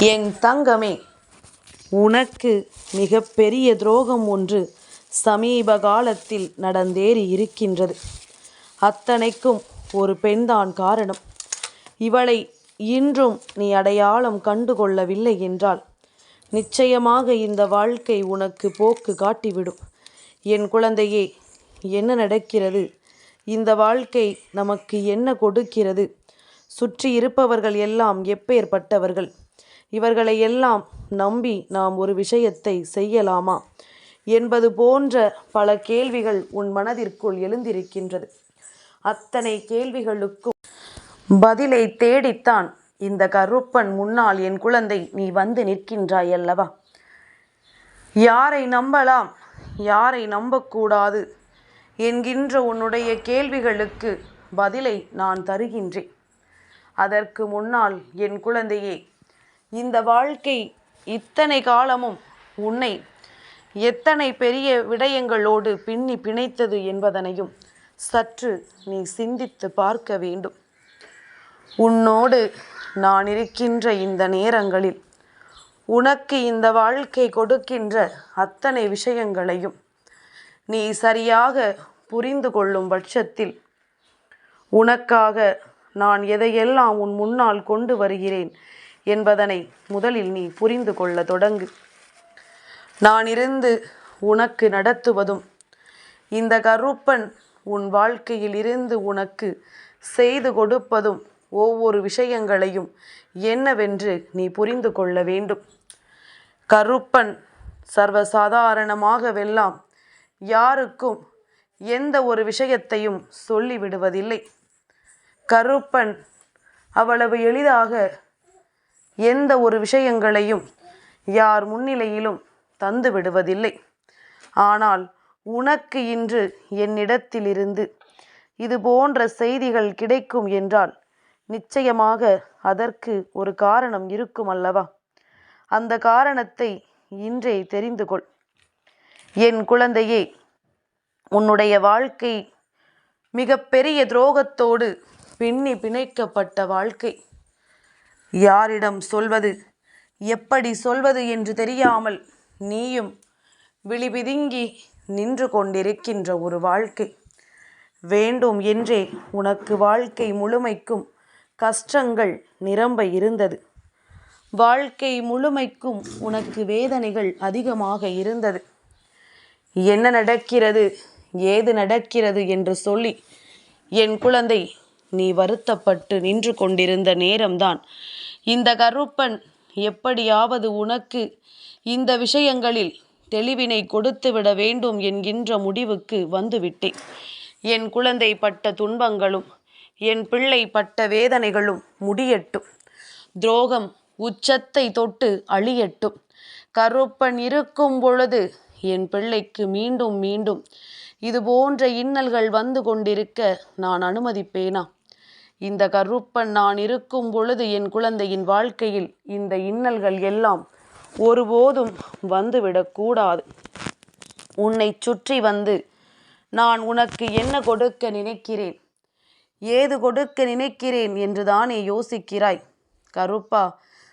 என் தங்கமே உனக்கு மிகப்பெரிய துரோகம் ஒன்று சமீப காலத்தில் நடந்தேறி இருக்கின்றது. அத்தனைக்கும் ஒரு பெண்தான் காரணம். இவளை இன்றும் நீ அடையாளம் கண்டு கொள்ளவில்லை என்றால் நிச்சயமாக இந்த வாழ்க்கை உனக்கு போக்கு காட்டிவிடும். என் குழந்தையே என்ன நடக்கிறது? இந்த வாழ்க்கை நமக்கு என்ன கொடுக்கிறது? சுற்றி இருப்பவர்கள் எல்லாம் எப்பேற்பட்டவர்கள்? இவர்களை எல்லாம் நம்பி நாம் ஒரு விஷயத்தை செய்யலாமா? என்பது போன்ற பல கேள்விகள் உன் மனதிற்குள் எழுந்திருக்கின்றது. அத்தனை கேள்விகளுக்கும் பதிலை தேடித்தான் இந்த கருப்பன் முன்னால் என் குழந்தை நீ வந்து நிற்கின்றாய் அல்லவா யாரை நம்பலாம்? யாரை நம்பக்கூடாது? என்கின்ற உன்னுடைய கேள்விகளுக்கு பதிலை நான் தருகின்றேன். அதற்கு முன்னால் என் குழந்தையே இந்த வாழ்க்கை இத்தனை காலமும் உன்னை எத்தனை பெரிய விடயங்களோடு பின்னி பிணைத்தது என்பதனையும் சற்று நீ சிந்தித்து பார்க்க வேண்டும். உன்னோடு நான் இருக்கின்ற இந்த நேரங்களில் உனக்கு இந்த வாழ்க்கை கொடுக்கின்ற அத்தனை விஷயங்களையும் நீ சரியாக புரிந்து கொள்ளும் பட்சத்தில் உனக்காக நான் எதையெல்லாம் உன் முன்னால் கொண்டு வருகிறேன் என்பதனை முதலில் நீ புரிந்து கொள்ள தொடங்கு. நான் இருந்து உனக்கு நடத்துவதும் இந்த கருப்பன் உன் வாழ்க்கையில் இருந்து உனக்கு செய்து கொடுப்பதும் ஒவ்வொரு விஷயங்களையும் என்னவென்று நீ புரிந்து கொள்ள வேண்டும். கருப்பன் சர்வசாதாரணமாகவெல்லாம் யாருக்கும் எந்த ஒரு விஷயத்தையும் சொல்லிவிடுவதில்லை. கருப்பன் அவ்வளவு எளிதாக எந்த ஒரு விஷயங்களையும் யார் முன்னிலையிலும் தந்து விடுவதில்லை. ஆனால் உனக்கு இன்று என்னிடத்திலிருந்து இது போன்ற செய்திகள் கிடைக்கும் என்றால் நிச்சயமாக அதற்கு ஒரு காரணம் இருக்கும் அல்லவா? அந்த காரணத்தை இன்றே தெரிந்து கொள். என் குழந்தையே உன்னுடைய வாழ்க்கை மிகப்பெரிய துரோகத்தோடு பின்னி பிணைக்கப்பட்ட வாழ்க்கை. யாரிடம் சொல்வது? எப்படி சொல்வது என்று தெரியாமல் நீயும் விழிபிதுங்கி நின்று கொண்டிருக்கின்ற ஒரு வாழ்க்கை. வேண்டும் என்றே உனக்கு வாழ்க்கை முழுமைக்கும் கஷ்டங்கள் நிரம்ப இருந்தது. வாழ்க்கை முழுமைக்கும் உனக்கு வேதனைகள் அதிகமாக இருந்தது. என்ன நடக்கிறது? ஏது நடக்கிறது என்று சொல்லி என் குழந்தை நீ வருத்தப்பட்டு நின்று கொண்டிருந்த நேரம்தான். இந்த கருப்பன் எப்படியாவது உனக்கு இந்த விஷயங்களில் தெளிவினை கொடுத்து விட வேண்டும் என்கின்ற முடிவுக்கு வந்துவிட்டேன். என் குழந்தை பட்ட துன்பங்களும் என் பிள்ளை பட்ட வேதனைகளும் முடியட்டும். துரோகம் உச்சத்தை தொட்டு அழியட்டும். கருப்பன் இருக்கும் பொழுது என் பிள்ளைக்கு மீண்டும் மீண்டும் இது போன்ற இன்னல்கள் வந்து கொண்டிருக்க நான் அனுமதிப்பேனா? இந்த கருப்பன் நான் இருக்கும் பொழுது என் குழந்தையின் வாழ்க்கையில் இந்த இன்னல்கள் எல்லாம் ஒருபோதும் வந்துவிடக்கூடாது உன்னை சுற்றி வந்து நான் உனக்கு என்ன கொடுக்க நினைக்கிறேன்? ஏது கொடுக்க நினைக்கிறேன் என்றுதானே யோசிக்கிறாய்? கருப்பா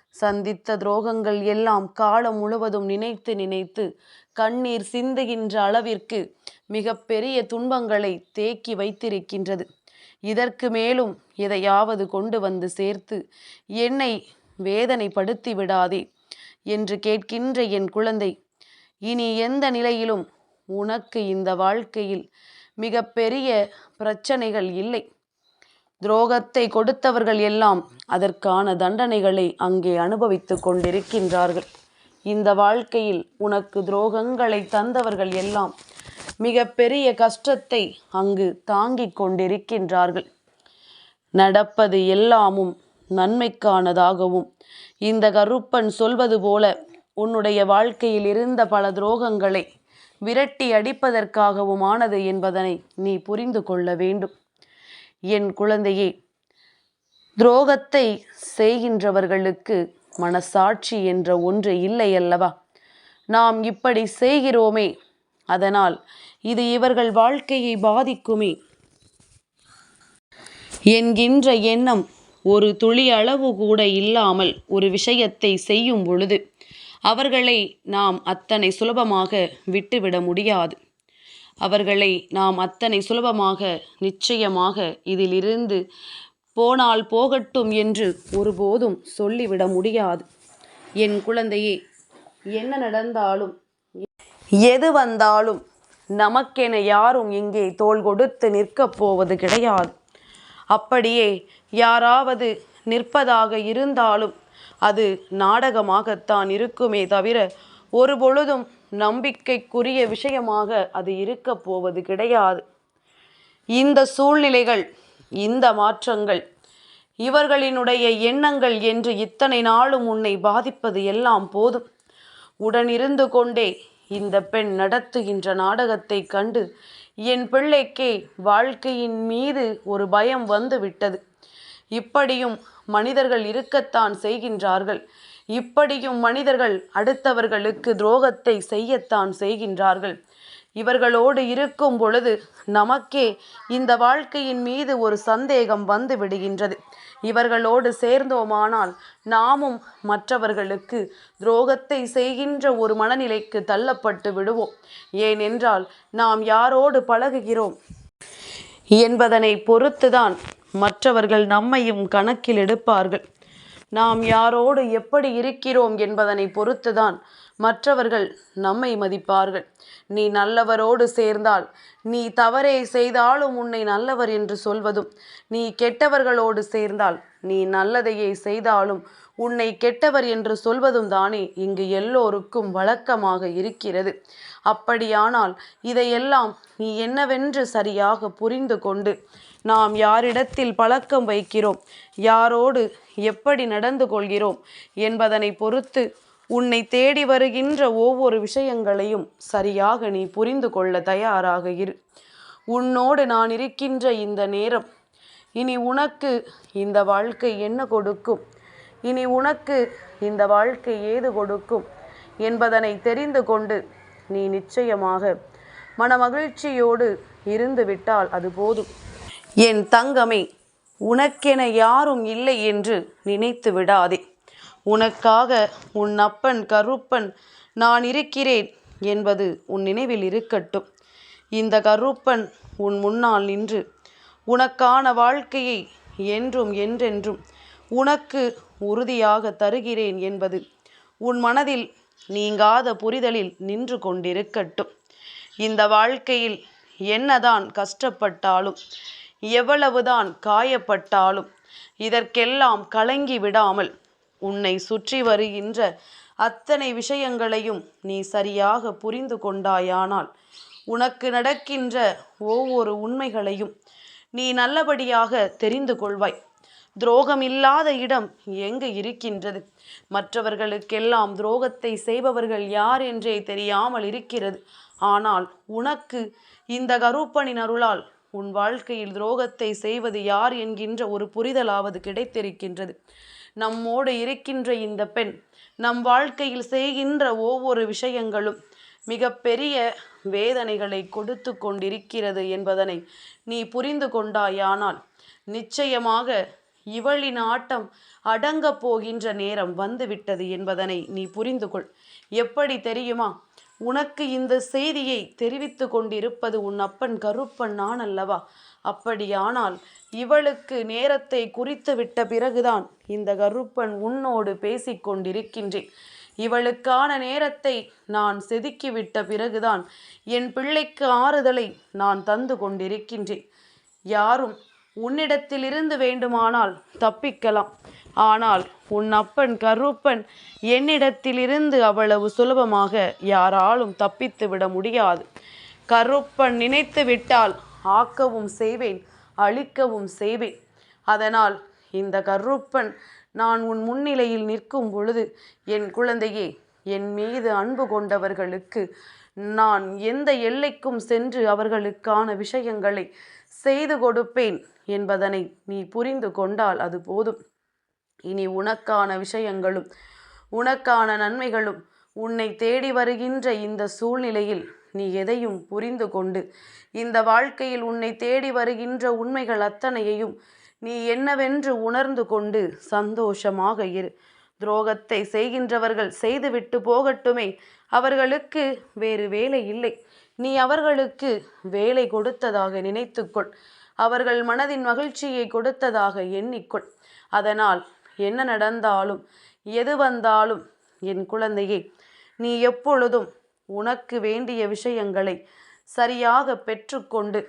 சந்தித்த துரோகங்கள் எல்லாம் காலம் முழுவதும் நினைத்து நினைத்து கண்ணீர் சிந்துகின்ற அளவிற்கு மிகப்பெரிய துன்பங்களை தேக்கி வைத்திருக்கின்றது. இதற்கு மேலும் எதையாவது கொண்டு வந்து சேர்த்து என்னை வேதனைப்படுத்தி விடாதே என்று கேட்கின்ற என் குழந்தை இனி எந்த நிலையிலும் உனக்கு இந்த வாழ்க்கையில் மிக பெரிய பிரச்சனைகள் இல்லை. துரோகத்தை கொடுத்தவர்கள் எல்லாம் அதற்கான தண்டனைகளை அங்கே அனுபவித்து கொண்டிருக்கின்றார்கள். இந்த வாழ்க்கையில் உனக்கு துரோகங்களை தந்தவர்கள் எல்லாம் மிகப்பெரிய கஷ்டத்தை அங்கு தாங்கிக் கொண்டிருக்கின்றார்கள். நடப்பது எல்லாமும் நன்மைக்கானதாகவும் இந்த கருப்பன் சொல்வது போல உன்னுடைய வாழ்க்கையில் இருந்த பல துரோகங்களை விரட்டி அடிப்பதற்காகவும் ஆனது என்பதனை நீ புரிந்து கொள்ள வேண்டும். என் குழந்தையே துரோகத்தை செய்கின்றவர்களுக்கு மனசாட்சி என்ற ஒன்று இல்லை அல்லவா? நாம் இப்படி செய்கிறோமே அதனால் இது இவர்கள் வாழ்க்கையை பாதிக்குமே. என்கின்ற எண்ணம் ஒரு துளி அளவு கூட இல்லாமல் ஒரு விஷயத்தை செய்யும் பொழுது அவர்களை நாம் அத்தனை சுலபமாக விட்டுவிட முடியாது. அவர்களை நாம் அத்தனை சுலபமாக நிச்சயமாக இதிலிருந்து போனால் போகட்டும் என்று ஒருபோதும் சொல்லிவிட முடியாது. என் குழந்தையே என்ன நடந்தாலும் எது வந்தாலும் நமக்கென யாரும் இங்கே தோள் கொடுத்து நிற்கப் போவது கிடையாது. அப்படியே யாராவது நிற்பதாக இருந்தாலும் அது நாடகமாகத்தான் இருக்குமே தவிர ஒரு பொழுதும் நம்பிக்கைக்குரிய விஷயமாக அது இருக்கப் போவது கிடையாது. இந்த சூழ்நிலைகள் இந்த மாற்றங்கள் இவர்களினுடைய எண்ணங்கள் என்று இத்தனை நாளும் உன்னை பாதிப்பது எல்லாம் போதும். உடனிருந்து கொண்டே இந்த பெண் நடத்துகின்ற நாடகத்தை கண்டு என் பிள்ளைக்கே வாழ்க்கையின் மீது ஒரு பயம் வந்து விட்டது. இப்படியும் மனிதர்கள் இருக்கத்தான் செய்கின்றார்கள். இப்படியும் மனிதர்கள் அடுத்தவர்களுக்கு துரோகத்தை செய்யத்தான் செய்கின்றார்கள். இவர்களோடு இருக்கும் பொழுது நமக்கே இந்த வாழ்க்கையின் மீது ஒரு சந்தேகம் வந்து விடுகின்றது. இவர்களோடு சேர்ந்தோமானால் நாமும் மற்றவர்களுக்கு துரோகத்தை செய்கின்ற ஒரு மனநிலைக்கு தள்ளப்பட்டு விடுவோம். ஏனென்றால் நாம் யாரோடு பழகுகிறோம் என்பதனை பொறுத்துதான் மற்றவர்கள் நம்மையும் கணக்கில் எடுப்பார்கள். நாம் யாரோடு எப்படி இருக்கிறோம் என்பதனை பொறுத்துதான் மற்றவர்கள் நம்மை மதிப்பார்கள். நீ நல்லவரோடு சேர்ந்தால் நீ தவறே செய்தாலும் உன்னை நல்லவர் என்று சொல்வதும் நீ கெட்டவர்களோடு சேர்ந்தால் நீ நல்லதையே செய்தாலும் உன்னை கெட்டவர் என்று சொல்வதும் தானே இங்கு எல்லோருக்கும் வழக்கமாக இருக்கிறது. அப்படியானால் இதையெல்லாம் நீ என்னவென்று சரியாக புரிந்து கொண்டு நாம் யாரிடத்தில் பழக்கம் வைக்கிறோம் யாரோடு எப்படி நடந்து கொள்கிறோம் என்பதனை பொறுத்து உன்னை தேடி வருகின்ற ஒவ்வொரு விஷயங்களையும் சரியாக நீ புரிந்து கொள்ள தயாராக இரு. உன்னோடு நான் இருக்கின்ற இந்த நேரம் இனி உனக்கு இந்த வாழ்க்கை என்ன கொடுக்கும்? இனி உனக்கு இந்த வாழ்க்கை ஏது கொடுக்கும் என்பதனை தெரிந்து கொண்டு நீ நிச்சயமாக மனமகிழ்ச்சியோடு இருந்து விட்டால் அது போதும். என் தங்கமே உனக்கென யாரும் இல்லை என்று நினைத்து விடாதே. உனக்காக உன் அப்பன் கருப்பன் நான் இருக்கிறேன் என்பது உன் நினைவில் இருக்கட்டும். இந்த கருப்பன் உன் முன்னால் நின்று உனக்கான வாழ்க்கையை என்றும் என்றென்றும் உனக்கு உறுதியாக தருகிறேன் என்பது உன் மனதில் நீங்காத புரிதலில் நின்று கொண்டிருக்கட்டும். இந்த வாழ்க்கையில் என்னதான் கஷ்டப்பட்டாலும் எவ்வளவுதான் காயப்பட்டாலும் இதற்கெல்லாம் கலங்கி விடாமல் உன்னை சுற்றி வருகின்ற அத்தனை விஷயங்களையும் நீ சரியாக புரிந்து கொண்டாயானால் உனக்கு நடக்கின்ற ஒவ்வொரு உண்மைகளையும் நீ நல்லபடியாக தெரிந்து கொள்வாய். துரோகம் இல்லாத இடம் எங்கு இருக்கின்றது? மற்றவர்களுக்கெல்லாம் துரோகத்தை செய்பவர்கள் யார் என்றே தெரியாமல் இருக்கிறது. ஆனால் உனக்கு இந்த கருப்பனின் அருளால் உன் வாழ்க்கையில் துரோகத்தை செய்வது யார் என்கின்ற ஒரு புரிதலாவது கிடைத்திருக்கின்றது. நம்மோடு இருக்கின்ற இந்த பெண் நம் வாழ்க்கையில் செய்கின்ற ஒவ்வொரு விஷயங்களும் மிக பெரிய வேதனைகளை கொடுத்து கொண்டிருக்கிறது என்பதனை நீ புரிந்து கொண்டாயானால் நிச்சயமாக இவளின் ஆட்டம் அடங்கப் போகின்ற நேரம் வந்துவிட்டது என்பதனை நீ புரிந்து கொள். எப்படி தெரியுமா? உனக்கு இந்த செய்தியை தெரிவித்து கொண்டிருப்பது உன் அப்பன் கருப்பன் நான் அல்லவா அப்படியானால் இவளுக்கு நேரத்தை குறித்து விட்ட பிறகுதான் இந்த கருப்பன் உன்னோடு பேசிக்கொண்டிருக்கின்றேன். இவளுக்கான நேரத்தை நான் செதுக்கிவிட்ட பிறகுதான் என் பிள்ளைக்கு ஆறுதலை நான் தந்து கொண்டிருக்கின்றேன். யாரும் உன்னிடத்திலிருந்து வேண்டுமானால் தப்பிக்கலாம். ஆனால் உன் அப்பன் கருப்பன் என்னிடத்திலிருந்து அவ்வளவு சுலபமாக யாராலும் தப்பித்து விட முடியாது. கருப்பன் நினைத்து விட்டால் ஆக்கவும் செய்வேன் அழிக்கவும் செய்வேன். அதனால் இந்த கருப்பன் நான் உன் முன்னிலையில் நிற்கும் பொழுது என் குழந்தையே என் மீது அன்பு கொண்டவர்களுக்கு நான் எந்த எல்லைக்கும் சென்று அவர்களுக்கான விஷயங்களை செய்து கொடுப்பேன் என்பதனை நீ புரிந்து கொண்டால் அது போதும். இனி உனக்கான விஷயங்களும் உனக்கான நன்மைகளும் உன்னை தேடி வருகின்ற இந்த சூழ்நிலையில் நீ எதையும் புரிந்து கொண்டு இந்த வாழ்க்கையில் உன்னை தேடி வருகின்ற உண்மைகள் அத்தனையையும் நீ என்னவென்று உணர்ந்து கொண்டு சந்தோஷமாக இரு. துரோகத்தை செய்கின்றவர்கள் செய்துவிட்டு போகட்டுமே. அவர்களுக்கு வேறு வேலை இல்லை. நீ அவர்களுக்கு வேலை கொடுத்ததாக நினைத்துக்கொள். அவர்கள் மனதின் மகிழ்ச்சியை கொடுத்ததாக எண்ணிக்கொள். அதனால் என்ன நடந்தாலும் எது வந்தாலும் என் குழந்தையே நீ எப்பொழுதும் உனக்கு வேண்டிய விஷயங்களை சரியாக பெற்றுக்கொண்டு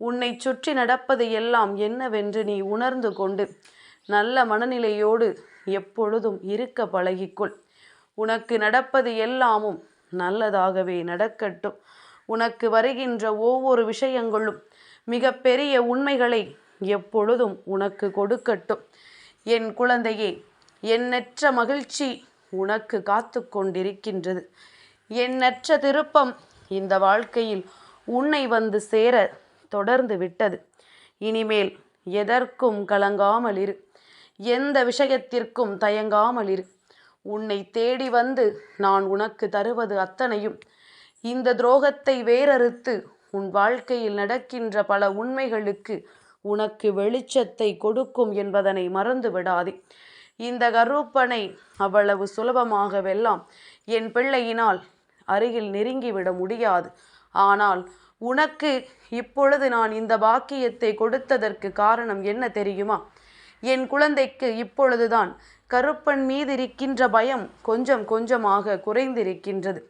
உன்னை சுற்றி நடப்பது எல்லாம் என்னவென்று நீ உணர்ந்து கொண்டு நல்ல மனநிலையோடு எப்பொழுதும் இருக்க பழகிக்கொள். உனக்கு நடப்பது எல்லாமும் நல்லதாகவே நடக்கட்டும். உனக்கு வருகின்ற ஒவ்வொரு விஷயங்களும் மிக பெரிய உண்மைகளை எப்பொழுதும் உனக்கு கொடுக்கட்டும். என் குழந்தையே எண்ணற்ற மகிழ்ச்சி உனக்கு காத்து கொண்டிருக்கின்றது எண்ணற்ற திருப்பம். இந்த வாழ்க்கையில் உன்னை வந்து சேர தொடர்ந்து விட்டது. இனிமேல் எதற்கும் கலங்காமல் இரு. எந்த விஷயத்திற்கும் தயங்காமல் இரு. உன்னை தேடி வந்து நான் உனக்கு தருவது அத்தனையும். இந்த துரோகத்தை வேறறுத்து உன் வாழ்க்கையில் நடக்கின்ற பல உண்மைகளுக்கு உனக்கு வெளிச்சத்தை கொடுக்கும் என்பதனை மறந்து விடாதே. இந்த கருப்பனை அவ்வளவு சுலபமாகவெல்லாம் என் பிள்ளையினால் அருகில் நெருங்கிவிட முடியாது. ஆனால் உனக்கு இப்பொழுது நான் இந்த பாக்கியத்தை கொடுத்ததற்கு காரணம் என்ன தெரியுமா? என் குழந்தைக்கு இப்பொழுதுதான் கருப்பன் மீது இருக்கின்ற பயம் கொஞ்சம் கொஞ்சமாக குறைந்திருக்கின்றது.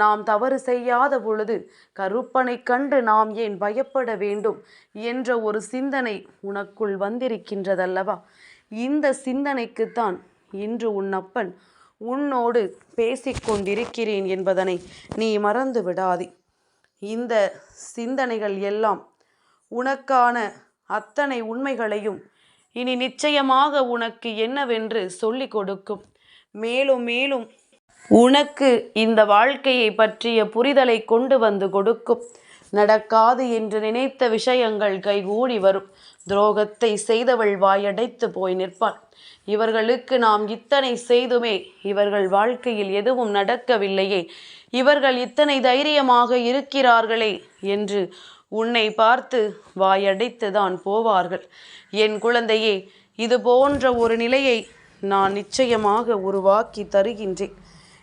நாம் தவறு செய்யாத பொழுது கருப்பனை கண்டு நாம் ஏன் பயப்பட வேண்டும் என்ற ஒரு சிந்தனை உனக்குள் வந்திருக்கின்றதல்லவா? இந்த சிந்தனைக்குத்தான் இன்று உன் அப்பன் உன்னோடு பேசிக்கொண்டிருக்கிறேன் என்பதனை நீ மறந்து விடாதே. இந்த சிந்தனைகள் எல்லாம் உனக்கான அத்தனை உண்மைகளையும் இனி நிச்சயமாக உனக்கு என்னவென்று சொல்லிக் கொடுக்கும். மேலும் மேலும் உனக்கு இந்த வாழ்க்கையை பற்றிய புரிதலை கொண்டு வந்து கொடுக்கும். நடக்காது என்று நினைத்த விஷயங்கள் கைகூடி வரும். துரோகத்தை செய்தவள் வாயடைத்து போய் நிற்பாள். இவர்களுக்கு நாம் இத்தனை செய்துமே இவர்கள் வாழ்க்கையில் எதுவும் நடக்கவில்லையே. இவர்கள் இத்தனை தைரியமாக இருக்கிறார்களே என்று உன்னை பார்த்து வாயடைத்து தான் போவார்கள். என் குழந்தையே இது போன்ற ஒரு நிலையை நான் நிச்சயமாக உருவாக்கி தருகின்றேன்.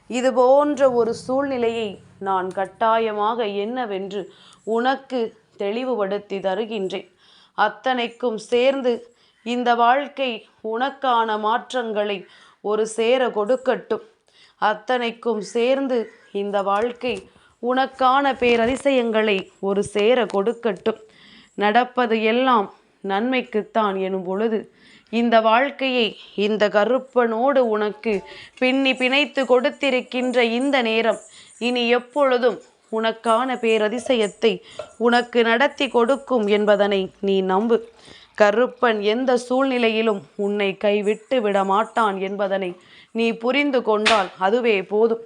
இது போன்ற ஒரு சூழ்நிலையை நான் கட்டாயமாக என்னவென்று உனக்கு தெளிவுபடுத்தி தருகின்றேன். அத்தனைக்கும் சேர்ந்து இந்த வாழ்க்கை உனக்கான மாற்றங்களை ஒரு சேர கொடுக்கட்டும். அத்தனைக்கும் சேர்ந்து இந்த வாழ்க்கை உனக்கான பேரதிசயங்களை ஒரு சேர கொடுக்கட்டும். நடப்பது எல்லாம் நன்மைக்குத்தான் எனும் பொழுது இந்த வாழ்க்கையை இந்த கருப்பனோடு உனக்கு பின்னி பிணைத்து கொடுத்திருக்கின்ற இந்த நேரம் இனி எப்பொழுதும் உனக்கான பேரதிசயத்தை உனக்கு நடத்தி கொடுக்கும் என்பதனை நீ நம்பு. கருப்பன் எந்த சூழ்நிலையிலும் உன்னை கைவிட்டு விட மாட்டான் என்பதனை நீ புரிந்து கொண்டால் அதுவே போதும்.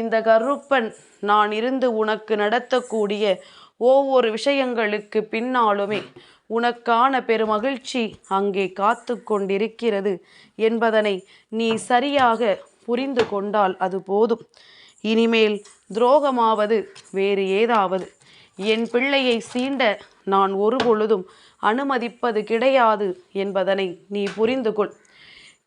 இந்த கருப்பன் நான் இருந்து உனக்கு நடத்தக்கூடிய ஒவ்வொரு விஷயங்களுக்கு பின்னாலுமே உனக்கான பெருமகிழ்ச்சி அங்கே காத்து கொண்டிருக்கிறது என்பதனை நீ சரியாக புரிந்து கொண்டால் அது போதும். இனிமேல் துரோகமாவது வேறு ஏதாவது. என் பிள்ளையை சீண்ட நான் ஒரு பொழுதும் அனுமதிப்பது கிடையாது என்பதனை நீ புரிந்து கொள்.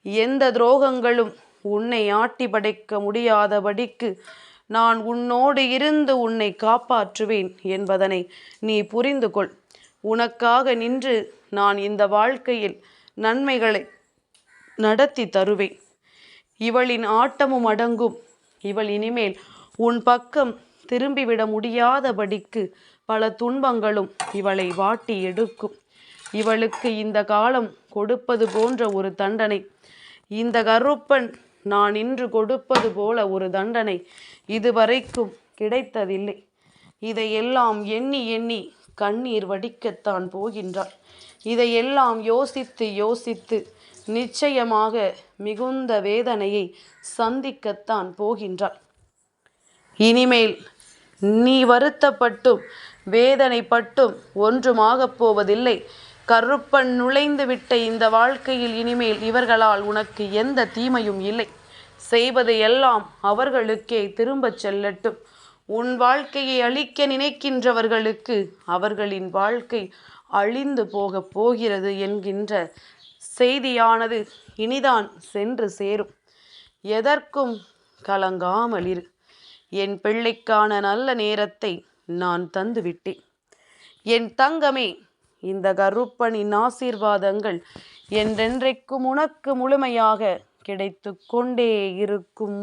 எந்த துரோகங்களும் உன்னை ஆட்டி படைக்க முடியாதபடிக்கு நான் உன்னோடு இருந்து உன்னை காப்பாற்றுவேன் என்பதனை நீ புரிந்து கொள். உனக்காக நின்று நான் இந்த வாழ்க்கையில் நன்மைகளை நடத்தி தருவேன். இவளின் ஆட்டமும் அடங்கும். இவள் இனிமேல் உன் பக்கம் திரும்பிவிட முடியாதபடிக்கு பல துன்பங்களும் இவளை வாட்டி எடுக்கும். இவளுக்கு இந்த காலம் கொடுப்பது போன்ற ஒரு தண்டனை. இந்த கருப்பன் நான் இன்று கொடுப்பது போல ஒரு தண்டனை இதுவரைக்கும் கிடைத்ததில்லை. இதையெல்லாம் எண்ணி எண்ணி கண்ணீர் வடிக்கத்தான் போகின்றாள். இதையெல்லாம் யோசித்து யோசித்து நிச்சயமாக மிகுந்த வேதனையை சந்திக்கத்தான் போகின்றாள். இனிமேல் நீ வருத்தப்பட்டும் வேதனைப்பட்டும் ஒன்றுமாகப் போவதில்லை. கருப்பன் நுழைந்து விட்ட இந்த வாழ்க்கையில் இனிமேல் இவர்களால் உனக்கு எந்த தீமையும் இல்லை. செய்வது எல்லாம் அவர்களுக்கே திரும்பச் செல்லட்டும். உன் வாழ்க்கையை அழிக்க நினைக்கின்றவர்களுக்கு அவர்களின் வாழ்க்கை அழிந்து போகப் போகிறது என்கின்ற செய்தியானது இனிதான் சென்று சேரும். எதற்கும் கலங்காமல் இரு. என் பிள்ளைக்கான நல்ல நேரத்தை நான் தந்துவிட்டேன். என் தங்கமே இந்த கருப்பனின் ஆசீர்வாதங்கள் என்றென்றைக்கும் உனக்கு முழுமையாக கிடைத்து கொண்டே இருக்கும்.